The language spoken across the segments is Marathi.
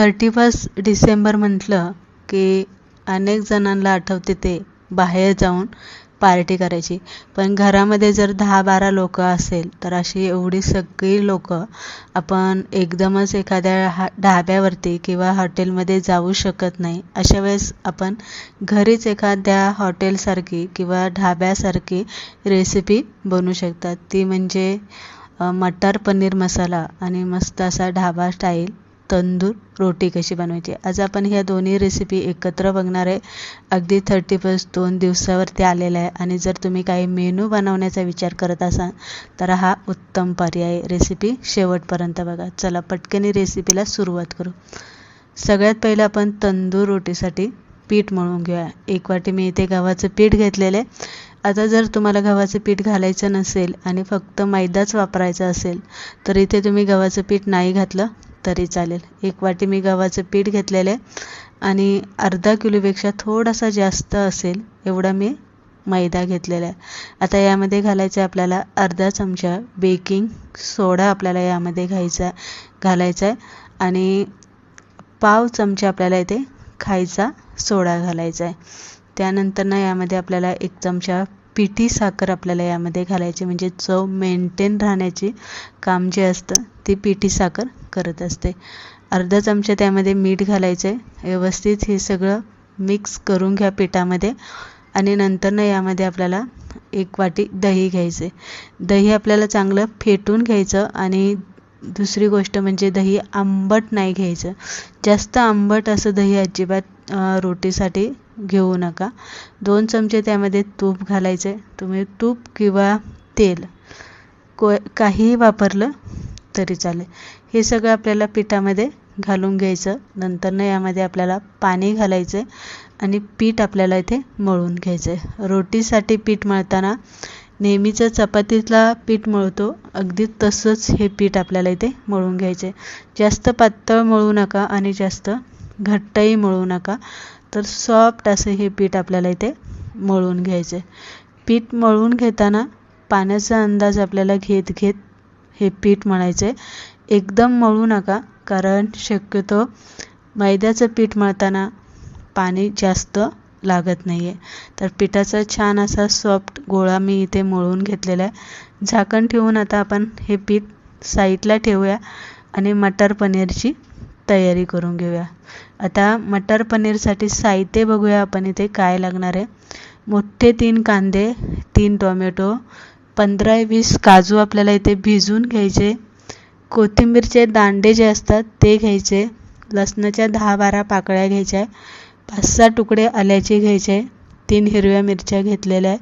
थर्टी फर्स्ट डिसेंबर म्हटलं की अनेक जणांना आठवते ते बाहेर जाऊन पार्टी करायची. पण घरामध्ये जर दहा बारा लोक असेल तर अशी एवढी सगळी लोक आपण एकदमच एखाद्या हा ढाब्यावरती किंवा हॉटेलमध्ये जाऊ शकत नाही. अशा वेळेस आपण घरीच एखाद्या हॉटेलसारखी किंवा ढाब्यासारखी रेसिपी बनवू शकतात. ती म्हणजे मटर पनीर मसाला आणि मस्त असा ढाबा स्टाईल तंदूर रोटी कशी बनवायची? आज आपण ह्या दोन्ही रेसिपी एकत्र बघणार आहे. अगदी थर्टी फर्स्ट दोन दिवसावरती आलेला आहे. आणि जर तुम्ही काही मेनू बनवण्याचा विचार करत असाल तर हा उत्तम पर्याय रेसिपी शेवटपर्यंत बघा. चला पटकनी रेसिपीला सुरुवात करू. सगळ्यात पहिलं आपण तंदूर रोटीसाठी पीठ मळून घेऊया. एक वाटी मी इथे गव्हाचं पीठ घेतलेलं आहे. आता जर तुम्हाला गव्हाचं पीठ घालायचं नसेल आणि फक्त मैदाच वापरायचा असेल तर इथे तुम्ही गव्हाचं पीठ नाही घातलं. तरी चालेल. एक वाटी मी गव्हाचं पीठ घेतलेलं आहे आणि अर्धा किलोपेक्षा थोडासा जास्त असेल एवढा मी मैदा घेतलेला आहे. आता यामध्ये घालायचं आहे आपल्याला अर्धा चमचा बेकिंग सोडा आपल्याला यामध्ये घ्यायचा घालायचा आहे. आणि पाव चमचा आपल्याला इथे खायचा सोडा घालायचा आहे. त्यानंतर ना यामध्ये आपल्याला एक चमचा पिठी साखर आपल्याला यामध्ये घालायची म्हणजे चव मेंटेन राहण्याची काम जे असतं ती पिठी साखर करत असते. अर्धा चमचा त्यामध्ये मीठ घालायचं आहे व्यवस्थित हे सगळं मिक्स करून घ्या पिठामध्ये. आणि नंतरनं यामध्ये आपल्याला एक वाटी दही घ्यायचे दही आपल्याला चांगलं फेटून घ्यायचं आणि दुसरी गोष्ट म्हणजे दही आंबट नाही घ्यायचं. जास्त आंबट असं दही अजिबात रोटीसाठी घेऊ नका. दोन चमचे त्यामध्ये तूप घालायचे तुम्ही तूप किंवा तेल. को काहीही वापरलं तरी चालेल. हे सगळं आपल्याला पिठामध्ये घालून घ्यायचं. नंतरनं यामध्ये आपल्याला पाणी घालायचं आहे आणि पीठ आपल्याला इथे मळून घ्यायचं आहे रोटीसाठी पीठ मळताना नेहमीचं चपातीला पीठ मळतो. अगदी तसंच हे पीठ आपल्याला इथे मळून घ्यायचं आहे जास्त पातळ मळू नका आणि जास्त घट्टही मळू नका. तर सॉफ्ट असं हे पीठ आपल्याला इथे मळून घ्यायचं आहे पीठ मळून घेताना पाण्याचा अंदाज आपल्याला घेत घेत हे पीठ मळायचं. आहे एकदम मळू नका कारण शक्यतो मैद्याचं पीठ मळताना पाणी जास्त लागत नाही आहे तर पिठाचा छान असा सॉफ्ट गोळा मी इथे मळून घेतलेला आहे. झाकण ठेवून आता आपण हे पीठ साईडला ठेवूया आणि मटर पनीरची तयारी करून घेऊया. आता मटर पनीरसाठी साहित्य बघूया आपण इथे काय लागणार आहे. मोठे तीन कांदे तीन टोमॅटो पंधरा वीस काजू आपल्याला इथे भिजून घ्यायचे. कोथिंबीरचे दांडे जे असतात ते घ्यायचे. लसणाच्या दहा बारा पाकळ्या घ्यायच्या. पाच सहा तुकडे आल्याचे घ्यायचे. तीन हिरव्या मिरच्या घेतलेल्या. आहे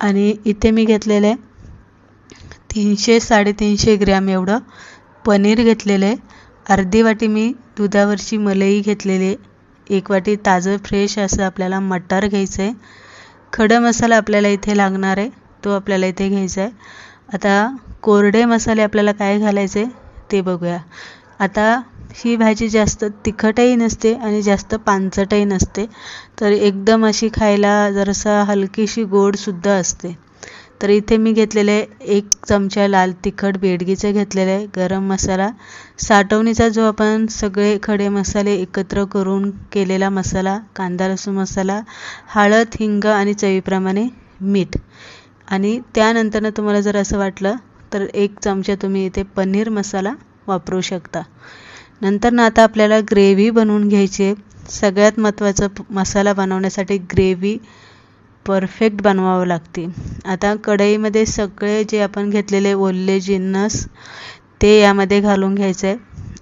आणि इथे मी घेतलेलं आहे तीनशे साडेतीनशे ग्रॅम एवढं पनीर घेतलेलं. आहे अर्धी वाटी मी दुधावरची मलई घेतलेली. एक वाटी ताजं फ्रेश असं आपल्याला मटार घ्यायचं आहे खडा मसाला आपल्याला इथे लागणार आहे. तो आपल्याला इथे घ्यायचा आहे. आता कोरडे मसाले आपल्याला काय घालायचे ते बघूया. आता ही भाजी जास्त तिखटही नसते आणि जास्त पानचटही नसते. तर एकदम अशी खायला जरासा हलकीशी गोडसुद्धा असते. तर इथे मी घेतलेले एक चमचा लाल तिखट बेडगीचं घेतलेलं आहे गरम मसाला. साठवणीचा जो आपण सगळे खडे मसाले एकत्र करून केलेला मसाला कांदा लसूण मसाला हळद हिंग आणि चवीप्रमाणे मीठ. आणि त्यानंतरनं तुम्हाला जर असं वाटलं तर एक चमचा तुम्ही इथे पनीर मसाला वापरू शकता. नंतर ना आता आपल्याला ग्रेव्ही बनवून घ्यायची आहे. सगळ्यात महत्त्वाचं मसाला बनवण्यासाठी ग्रेव्ही परफेक्ट बनवावं लागते. आता कढईमध्ये सगळे जे आपण घेतलेले ओले जिन्नस ते यामध्ये घालून घ्यायचं आहे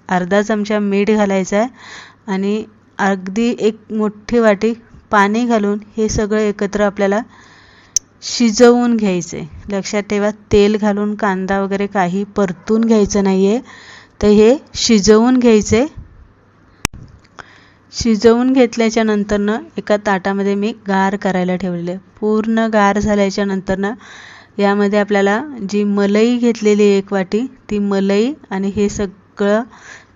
अर्धा चमचा मीठ घालायचं आहे आणि अगदी एक मोठी वाटी पाणी घालून हे सगळं एकत्र आपल्याला शिजवून घ्यायचे. लक्षात ठेवा तेल घालून कांदा वगैरे काही परतून घ्यायचं नाही आहे तर हे शिजवून घ्यायचे. शिजवून घेतल्याच्या नंतरनं एका ताटामध्ये मी गार करायला ठेवलेले. पूर्ण गार झाल्याच्या नंतरनं यामध्ये आपल्याला जी मलई घेतलेली एक वाटी ती मलई आणि हे सगळं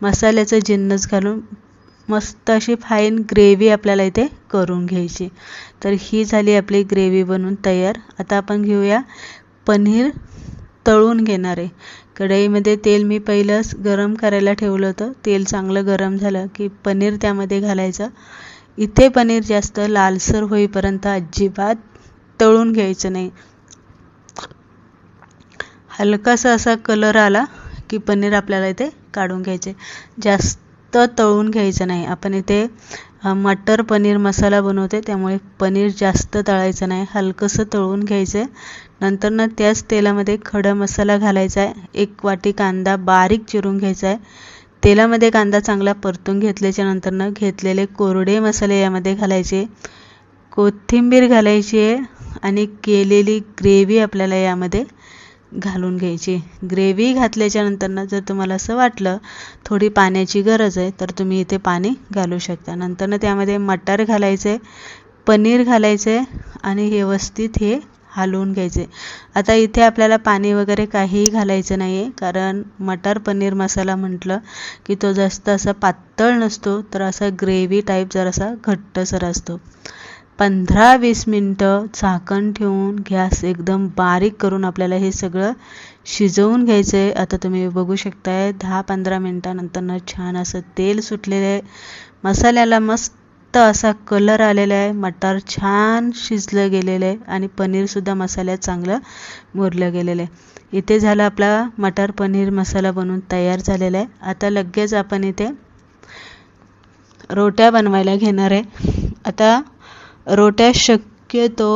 मसाल्याचं जिन्नस घालून मस्त अशी फाईन ग्रेव्ही आपल्याला इथे करून घ्यायची. तर ही झाली आपली ग्रेव्ही बनवून तयार. आता आपण घेऊया पनीर तळून घेणार आहे. कढईमध्ये तेल मी पहिलंच गरम करायला ठेवलं होतं. तेल चांगलं गरम झालं की पनीर त्यामध्ये घालायचं. इथे पनीर जास्त लालसर होईपर्यंत अजिबात तळून घ्यायचं नाही. हलकासा असा कलर आला की पनीर आपल्याला इथे काढून घ्यायचे. जास्त तळून घ्यायचं नाही. आपण इथे मटर पनीर मसाला बनवते त्यामुळे पनीर जास्त तळायचं नाही. हलकंसं तळून घ्यायचं आहे नंतर ना त्याच तेलामध्ये खडा मसाला घालायचा आहे. एक वाटी कांदा बारीक चिरून घ्यायचा आहे तेलामध्ये कांदा चांगला परतून घेतल्याच्या नंतरनं घेतलेले कोरडे मसाले यामध्ये घालायचे. कोथिंबीर घालायची आहे आणि केलेली ग्रेव्ही आपल्याला यामध्ये. घालून घ्यायची. ग्रेव्ही घातल्याच्या नंतरनं जर तुम्हाला असं वाटलं थोडी पाण्याची गरज आहे तर तुम्ही इथे पाणी घालू शकता. नंतरनं त्यामध्ये मटार घालायचे पनीर घालायचे आणि व्यवस्थित हे हलवून घ्यायचे. आता इथे आपल्याला पाणी वगैरे काहीही घालायचं नाही आहे कारण मटार पनीर मसाला म्हटलं की तो जास्त असा पातळ नसतो तर असा ग्रेव्ही टाईप जरासा घट्टसर असतो. पंधरा वीस मिनटं झाकण ठेवून गॅस एकदम बारीक करून आपल्याला हे सगळं शिजवून घ्यायचं आहे आता तुम्ही बघू शकताय दहा पंधरा मिनटानंतरनं छान असं तेल सुटलेलं आहे. मसाल्याला मस्त असा कलर आलेला आहे. मटार छान शिजलं गेलेलं आहे आणि पनीरसुद्धा मसाल्यात चांगलं मुरलं गेलेलं आहे. इथे झालं आपला मटार पनीर मसाला बनवून तयार झालेला आहे. आता लगेच आपण इथे रोट्या बनवायला घेणार आहे. आता रोट्या शक्यतो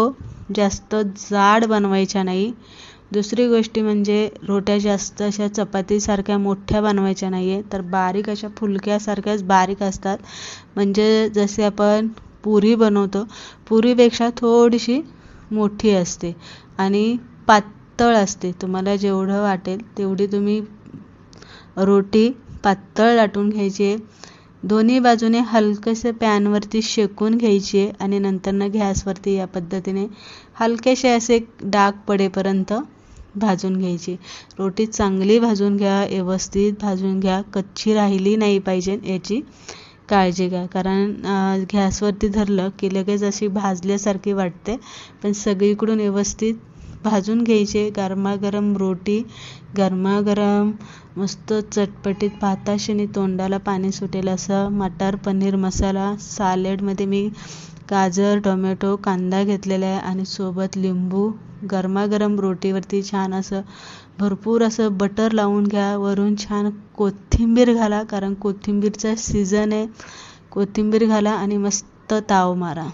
जास्त जाड बनवायच्या नाही. दुसरी गोष्टी म्हणजे रोट्या जास्त अशा चपातीसारख्या मोठ्या बनवायच्या नाही आहे तर बारीक अशा फुलक्यासारख्याच बारीक असतात. म्हणजे जसे आपण पुरी बनवतो पुरीपेक्षा थोडीशी मोठी असते आणि पातळ असते. तुम्हाला जेवढं वाटेल तेवढी तुम्ही रोटी पातळ लाटून घ्यायची आहे. दोन्ही बाजूने हलकेसे पॅनवरती शेकून घ्यायचे आणि नंतरनं गॅसवरती या पद्धतीने हलकेसे असे डाग पडेपर्यंत भाजून घ्यायची. रोटी चांगली भाजून घ्या व्यवस्थित भाजून घ्या कच्ची राहिली नाही पाहिजे याची काळजी घ्या. कारण गॅसवरती धरलं की लगेच अशी भाजल्यासारखी वाटते पण सगळीकडून व्यवस्थित भाजून घ्यायचे. गरमागरम रोटी गरमागरम मस्त चटपटीत भाताशिनी तोंडाला पाणी सुटेल असं मटार पनीर मसाला. सालेडमध्ये मी गाजर टोमॅटो कांदा घेतलेला आहे आणि सोबत लिंबू. गरमागरम रोटीवरती छान असं भरपूर असं बटर लावून घ्या. वरून छान कोथिंबीर घाला कारण कोथिंबीरचा सीझन आहे. कोथिंबीर घाला आणि मस्त ताव मारा.